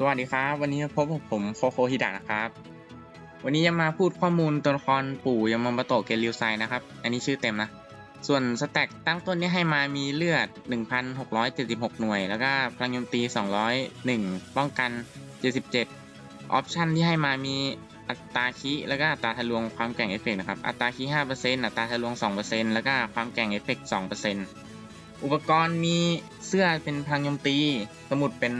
สวัสดีครับ วันนี้พบกับผมโคโคฮิดะนะครับ วันนี้จะมาพูดข้อมูลตัวละครปู่ยามาบะโตะเกริวไซนะครับ อันนี้ชื่อเต็มนะ ส่วนสแต็กตั้งต้นนี้ให้มามีเลือด 1,676 หน่วย แล้วก็พลังโจมตี 201 ป้องกัน 77 ออปชันที่ให้มามีอัตราคิแล้วก็อัตราทะลวงความแกร่งเอฟเฟกต์นะครับ อัตราคิ5%อัตราทะลวง 2%แล้วก็ความแกร่งเอฟเฟกต์2%อุปกรณ์มีเสื้อเป็นพลังโจมตี สมุดเป็น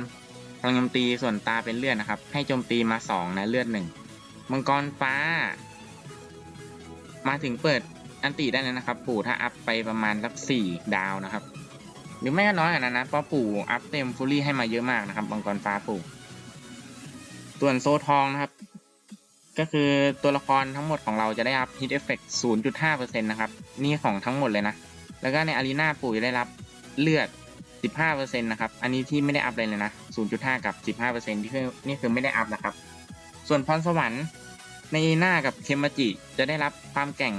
พลังโจมตีส่วนตาเป็นเลือดนะครับ ให้โจมตีมาสองนะเลือดหนึ่งมังกรฟ้า มาถึงเปิดอันติได้เลยนะครับ ปู่ถ้าอัพไปประมาณสักสี่ดาวนะครับ หรือไม่ก็น้อยกว่านั้นนะเพราะปู่อัพเต็มฟูลี่ให้มาเยอะมากนะครับมังกรฟ้าปู่ ส่วนโซทองนะครับ ก็คือตัวละครทั้งหมดของเราจะได้รับฮิตเอฟเฟกต์0.5%นะครับ นี่ของทั้งหมดเลยนะ แล้วก็ในอารีนาปู่จะได้รับเลือด 15%นะครับ อันนี้ที่ไม่ได้อัพเลยเลยนะ 0.5 กับ 15%ที่คือนี่คือไม่ได้อัพนะครับ ส่วนพรสวรรค์ในหน้ากับเคมาจิจะได้รับความแก่ง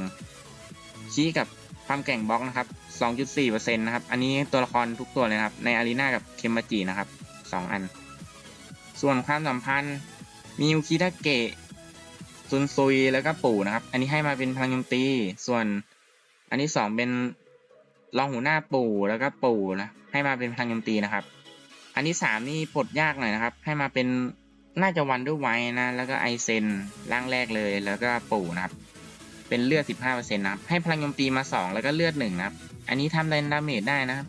ชี้กับความแก่งบล็อกนะครับ 2.4%นะครับ อันนี้ตัวละครทุกตัวเลยครับ ในอารีนากับเคมาจินะครับ 2 อัน ส่วนความสัมพันธ์มียูคิทาเกะซุนซุยแล้วก็ปู่นะครับ อันนี้ให้มาเป็นพลังโจมตี ส่วนอันที่สองเป็นรองหัวหน้าปู่แล้วก็ปู่นะ ให้มาเป็นพลังโจมตีนะครับ อันที่สามนี่ปลดยากหน่อยนะครับ ให้มาเป็นน่าจะวันด้วยไว้นะ แล้วก็ไอเซนร่างแรกเลย แล้วก็ปู่นะครับ เป็นเลือด 15%นะครับ ให้พลังโจมตีมา 2 แล้วก็เลือด1นะครับ อันนี้ทำดาเมจได้นะครับ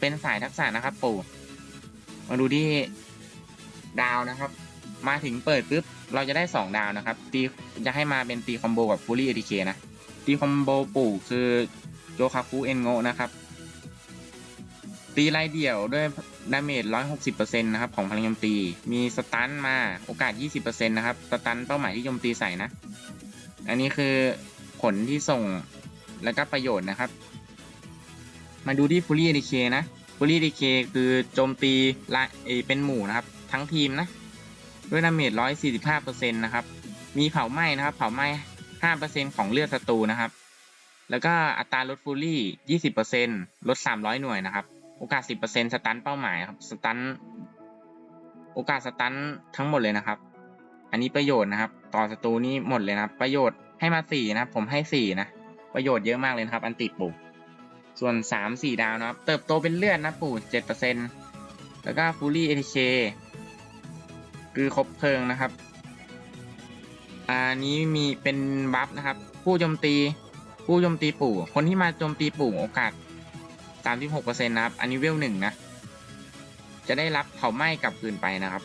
เป็นสายทักษะนะครับปู่ มาดูที่ดาวนะครับ มาถึงเปิดปุ๊บ เราจะได้ 2 ดาวนะครับ ตีจะให้มาเป็นตีคอมโบกับฟูลี่เอทีเคนะ ตีคอมโบปู่คือโจคาคุเอนโงนะครับ ตีไล่เดี่ยวด้วยดาเมจ 160%นะครับของพลังโจมตี มีสตันมาโอกาส 20%นะครับ สตันเป้าหมายที่โจมตีใส่นะ อันนี้คือผลที่ส่งและก็ประโยชน์นะครับ มาดูที่ฟูลี่ดีเคนะฟูลี่ดีเคคือโจมตีละเอเป็นหมู่นะครับ ทั้งทีมนะ ด้วยดาเมจ 145%นะครับ มีเผาไหม้นะครับ เผาไหม้ 5%ของเลือดศัตรูนะครับ แล้วก็อัตราลดฟูลี่ 20%ลด 300 หน่วยนะครับ โอกาส 10%สตันเป้าหมายครับสตันโอกาสสตันทั้งหมดเลยนะครับ อันนี้ประโยชน์นะครับ ต่อศัตรูนี่หมดเลยนะครับ ประโยชน์ให้มา4นะครับผมให้4นะประโยชน์เยอะมากเลยนะครับ อันติดปู่ ส่วน3 4ดาวนะครับ เติบโตเป็นเลือดนะปู่7%แล้วก็ฟูลี่เอทีเคคือครบเพลิงนะครับ อันนี้มีเป็นบัฟนะครับ ผู้โจมตี ผู้โจมตีปู่ คนที่มาโจมตีปู่โอกาส 36%นะครับ อันนี้เวลหนึ่งนะ จะได้รับเผาไหม้กลับคืนไปนะครับ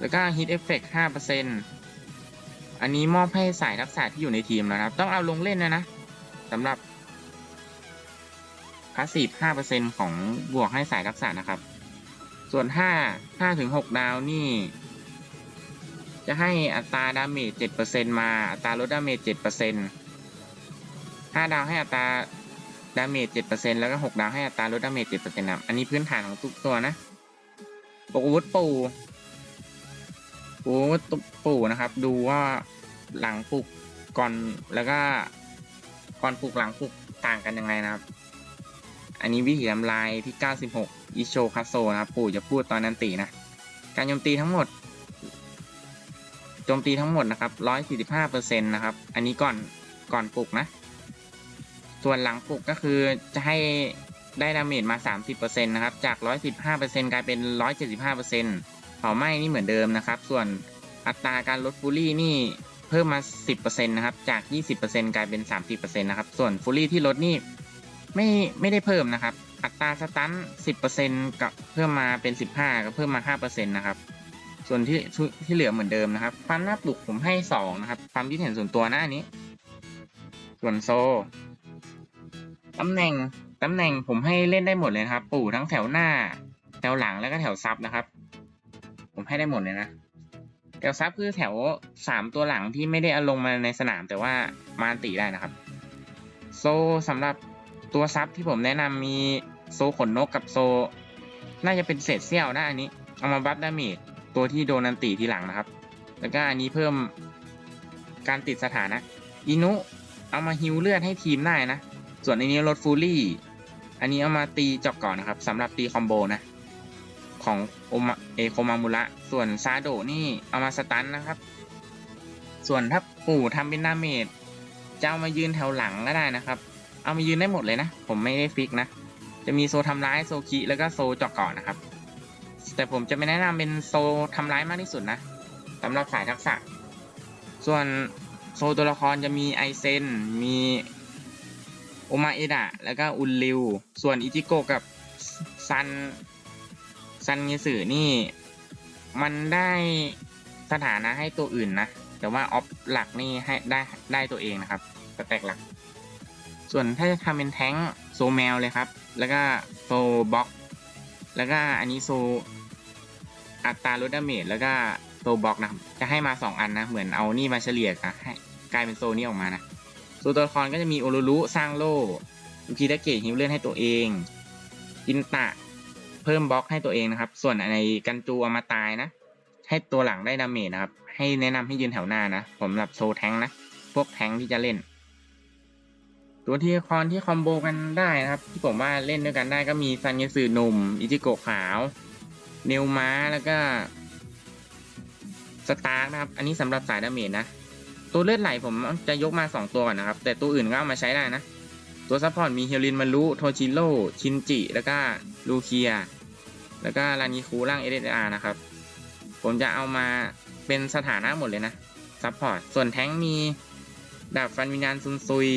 แล้วก็ Hit Effect 5%อันนี้มอบให้สายทักษะที่อยู่ในทีมนะครับ ต้องเอาลงเล่นนะนะสำหรับพาสซีฟ5%ของบวกให้สายทักษะนะครับ ส่วน 5 5ถึง6ดาวนี่ จะให้อัตราดาเมจ7%มา อัตราลดดาเมจ7% 5 ดาวให้อัตรา ดาเมจ7%แล้วก็ 6 ดาวให้อัตราลดดาเมจ7%นะอันนี้พื้นฐานของทุกตัวนะปกอาวุธปู่ปกอาวุธปู่นะครับ ดูว่าหลังปลุกก่อนแล้วก็ก่อนปลุกหลังปลุกต่างกันยังไงนะครับ อันนี้วิถีทำลายที่ 96 อิโชคาโซนะครับ ปู่จะพูดตอนนั้นตีนะ การโจมตีทั้งหมดโจมตีทั้งหมดนะครับ 145%นะครับ อันนี้ก่อนก่อนปลุกนะ ส่วนหลังปลุกก็คือจะให้ได้ดาเมจมา 30%นะครับ จาก 115%กลายเป็น 175%เผาไหม้นี่เหมือนเดิมนะครับ ส่วนอัตราการลดฟูลี่นี่เพิ่มมา 10%นะครับ จาก 20%กลายเป็น 30%นะครับ ส่วนฟูลี่ที่ลดนี่ไม่ไม่ได้เพิ่มนะครับ อัตราสตัน10%กับเพิ่มมาเป็น 15ก็เพิ่มมา 5%นะครับ ส่วนที่ที่เหลือเหมือนเดิมนะครับ ความหน้าปลุกผมให้ 2 นะครับ ความคิดเห็นส่วนตัวนะอันนี้ ส่วนโซ ตำแหน่งตำแหน่งผมให้เล่นได้หมดเลยครับ ปู่ทั้งแถวหน้า แถวหลังแล้วก็แถวซับนะครับ ผมให้ได้หมดเลยนะแถวซับคือแถวสามตัวหลังที่ไม่ได้เอาลงมาในสนาม แต่ว่ามาตีได้นะครับ โซสำหรับตัวซับที่ผมแนะนำมีโซขนนกกับโซ น่าจะเป็นเศษเสี้ยวนะอันนี้ เอามาบัฟดาเมจตัวที่โดนนันตีทีหลังนะครับ แล้วก็อันนี้เพิ่มการติดสถานะอินุเอามาฮิวเลือดให้ทีมได้นะ ส่วนอันนี้ลดฟูลี่ อันนี้เอามาตีจอกก่อนนะครับสำหรับตีคอมโบนะ ของโอมาเอโคมามุระ ส่วนซาโดนี่เอามาสตันนะครับ ส่วนถ้าปู่ทำเป็นดาเมจจะเอามายืนแถวหลังก็ได้นะครับ เอามายืนได้หมดเลยนะ ผมไม่ได้ฟิกนะ จะมีโซทำร้ายโซคิแล้วก็โซเจาะเกาะนะครับ แต่ผมจะไม่แนะนำเป็นโซทำร้ายมากที่สุดนะสำหรับสายทักษะ ส่วนโซตัวละครจะมีไอเซน มี โอมาเอดะแล้วก็อุนริว ส่วนอิจิโกกับซันซันเงสึนี่ มันได้สถานะให้ตัวอื่นนะ แต่ว่าออฟหลักนี่ให้ได้ได้ตัวเองนะครับสแต็กหลัก ส่วนถ้าจะทำเป็นแท้งโซแมวเลยครับ แล้วก็โซบ็อกแล้วก็อันนี้โซอัตราลดดาเมจแล้วก็โซบ็อกนะครับจะให้มา 2 อันนะ เหมือนเอานี่มาเฉลี่ยกันให้กลายเป็นโซนี้ออกมานะ โซตัวละครก็จะมีโอรุรุสร้างโล่ยูคิดาเกะฮิวเลื่อนให้ตัวเอง อินตะเพิ่มบล็อกให้ตัวเองนะครับ ส่วนในกันจูเอามาตายนะ ให้ตัวหลังได้ดาเมจนะครับ ให้แนะนำให้ยืนแถวหน้านะผมหรับโซแทงนะ พวกแทงที่จะเล่น ตัวที่คอนที่คอมโบกันได้นะครับ ที่ผมว่าเล่นด้วยกันได้ก็มีซันเยสึหนุ่ม อิจิโกะขาว เนลม้าแล้วก็สตาร์นะครับ อันนี้สำหรับสายดาเมจนะ ตัวเลือดไหลผมจะยกมา 2 ตัวก่อนนะครับ แต่ตัวอื่นก็เอามาใช้ได้นะ ตัวซัพพอร์ตมีเฮลินมารุโทชิโร่ชินจิ แล้วก็ลูเคีย แล้วก็รานิคูร่างเอเดอาร์นะครับ ผมจะเอามาเป็นสถานะหมดเลยนะซัพพอร์ตส่วนแท้งมีดาบฟันวิญญาณซุนซุย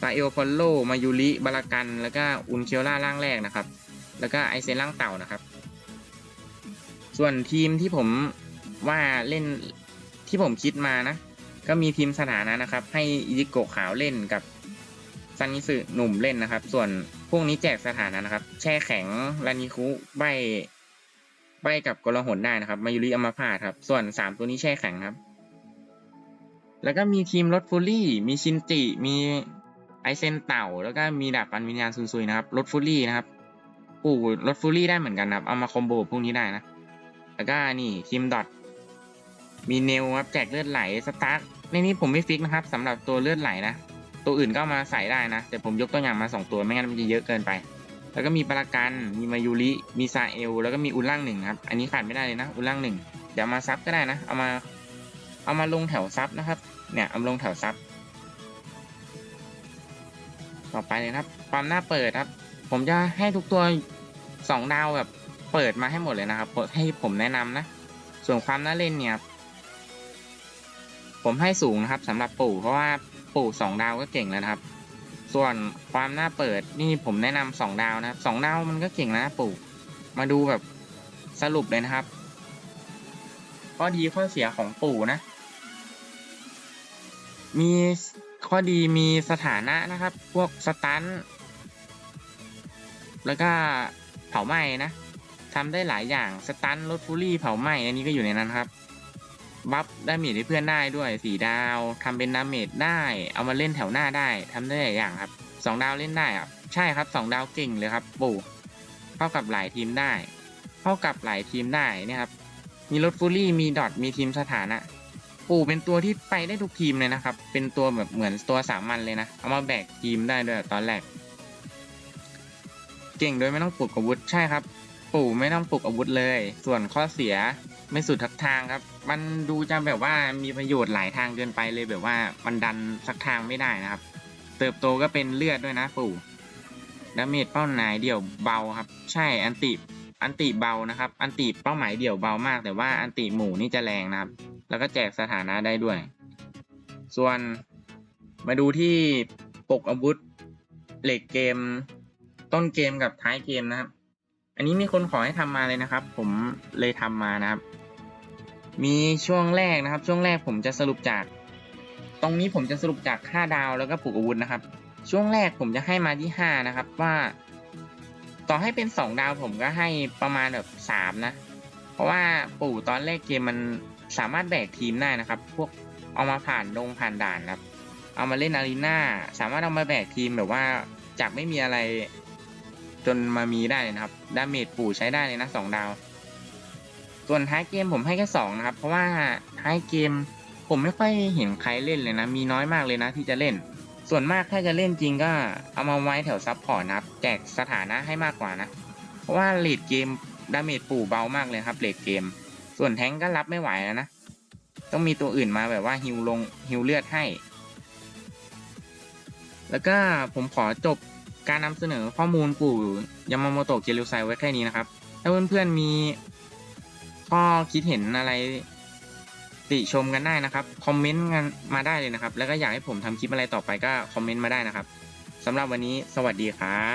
ปาเอลพอลโล มายูริบารากัน แล้วก็อุนเคียวล่าร่างแรกนะครับ แล้วก็ไอเซนร่างเต่านะครับ ส่วนทีมที่ผมว่าเล่นที่ผมคิดมานะ ก็มีทีมสถานะนะครับ ให้อิจิโกะขาวเล่นกับซันนิสึหนุ่มเล่นนะครับ ส่วนพวกนี้แจกสถานะนะครับ แช่แข็งรานิคุใบใบกับกลหนได้นะครับ มายุริอมาพาครับ ส่วนสามตัวนี้แช่แข็งครับ แล้วก็มีทีมรถฟูลี่ มีชินจิ มีไอเซนเต่า แล้วก็มีดาบปันวิญญาณซุนซุยนะครับ รถฟูลี่นะครับ ปู่รถฟูลี่ได้เหมือนกันครับ เอามาคอมโบพวกนี้ได้นะ แล้วก็นี่ทีมดอทมีเนลครับ แจกเลือดไหล สตาร์ ในนี้ผมไม่ฟิกนะครับสำหรับตัวเลือดไหลนะ ตัวอื่นก็มาใส่ได้นะ แต่ผมยกตัวอย่างมาสองตัวไม่งั้นมันจะเยอะเกินไป แล้วก็มีปรากันมีมายูริมีซาเอล แล้วก็มีอุลล่างหนึ่งครับ อันนี้ขาดไม่ได้เลยนะ อุลล่างหนึ่งเดี๋ยวมาซับก็ได้นะ เอามา เอามาลงแถวซับนะครับ เนี่ยเอามาลงแถวซับต่อไปเลยนะครับความหน้าเปิดครับ ผมจะให้ทุกตัวสองดาวแบบเปิดมาให้หมดเลยนะครับให้ผมแนะนำนะ ส่วนความน่าเล่นเนี่ย ผมให้สูงนะครับสำหรับปู่เพราะว่าปู่สองดาวก็เก่งแล้วนะครับ ส่วนความน่าเปิดนี่ผมแนะนำสองดาวนะครับสองดาวมันก็เก่งนะปู่มาดูแบบสรุปเลยนะครับข้อดีข้อเสียของปู่นะ มีข้อดีมีสถานะนะครับ พวกสตัน แล้วก็เผาไหม้นะทำได้หลายอย่างสตันรถฟูลี่เผาไหม้อันนี้ก็อยู่ในนั้นครับ บัฟดาเมจให้เพื่อนได้ด้วยสี่ดาวทำเป็นดาเมจได้ เอามาเล่นแถวหน้าได้ทำได้หลายอย่างครับสองดาวเล่นได้อะใช่ครับสองดาวเก่งเลยครับปู่เข้ากับหลายทีมได้เข้ากับหลายทีมได้นี่ครับมีรถฟูลี่มีดอทมีทีมสถานะปู่เป็นตัวที่ไปได้ทุกทีมเลยนะครับ เป็นตัวแบบเหมือนตัวสามัญเลยนะ เอามาแบกทีมได้ด้วยตอนแรก เก่งโดยไม่ต้องปลุกอาวุธใช่ครับ ปู่ไม่ต้องปลุกอาวุธเลย ส่วนข้อเสียไม่สุดทักทางครับ มันดูจะแบบว่ามีประโยชน์หลายทางเกินไปเลยแบบว่ามันดันสักทางไม่ได้นะครับ เติบโตก็เป็นเลือดด้วยนะปู่ดาเมจเป้าหมายเดี่ยวเบาครับ ใช่อันติอันติเบานะครับ อันติเป้าหมายเดี่ยวเบามาก แต่ว่าอันติหมู่นี่จะแรงนะครับ แล้วก็แจกสถานะได้ด้วย ส่วนมาดูที่ปกอาวุธเหล็กเกม ต้นเกมกับท้ายเกมนะครับ อันนี้มีคนขอให้ทำมาเลยนะครับ ผมเลยทำมานะครับ มีช่วงแรกนะครับ ช่วงแรกผมจะสรุปจาก ตรงนี้ผมจะสรุปจากค่าดาวแล้วก็ปลูกอาวุธนะครับ ช่วงแรกผมจะให้มาที่ห้านะครับว่า ต่อให้เป็นสองดาวผมก็ให้ประมาณแบบสามนะ เพราะว่าปู่ตอนแรกเกมมันสามารถแบกทีมได้นะครับ พวกเอามาผ่านดงผ่านด่านนะครับ เอามาเล่นอารีนาสามารถเอามาแบกทีมแบบว่าจากไม่มีอะไรจนมามีได้นะครับ ดาเมจปู่ใช้ได้เลยนะสองดาว ส่วนท้ายเกมผมให้แค่สองนะครับ เพราะว่าท้ายเกมผมไม่ค่อยเห็นใครเล่นเลยนะ มีน้อยมากเลยนะที่จะเล่น ส่วนมากถ้าจะเล่นจริงก็เอามาไว้แถวซับพอร์ตนะครับ แจกสถานะให้มากกว่านะ เพราะว่าเลดเกมดาเมจปู่เบามากเลยครับเลดเกม ส่วนแทงก็รับไม่ไหวแล้วนะ ต้องมีตัวอื่นมาแบบว่าฮิวลงฮิวเลือดให้ แล้วก็ผมขอจบการนำเสนอข้อมูลปู่ยามาโมโตะเกลิวไซไว้แค่นี้นะครับ ถ้าเพื่อนๆมี ข้อคิดเห็นอะไรติชมกันได้นะครับ คอมเมนต์กันมาได้เลยนะครับ แล้วก็อยากให้ผมทำคลิปอะไรต่อไปก็คอมเมนต์มาได้นะครับสำหรับวันนี้สวัสดีครับ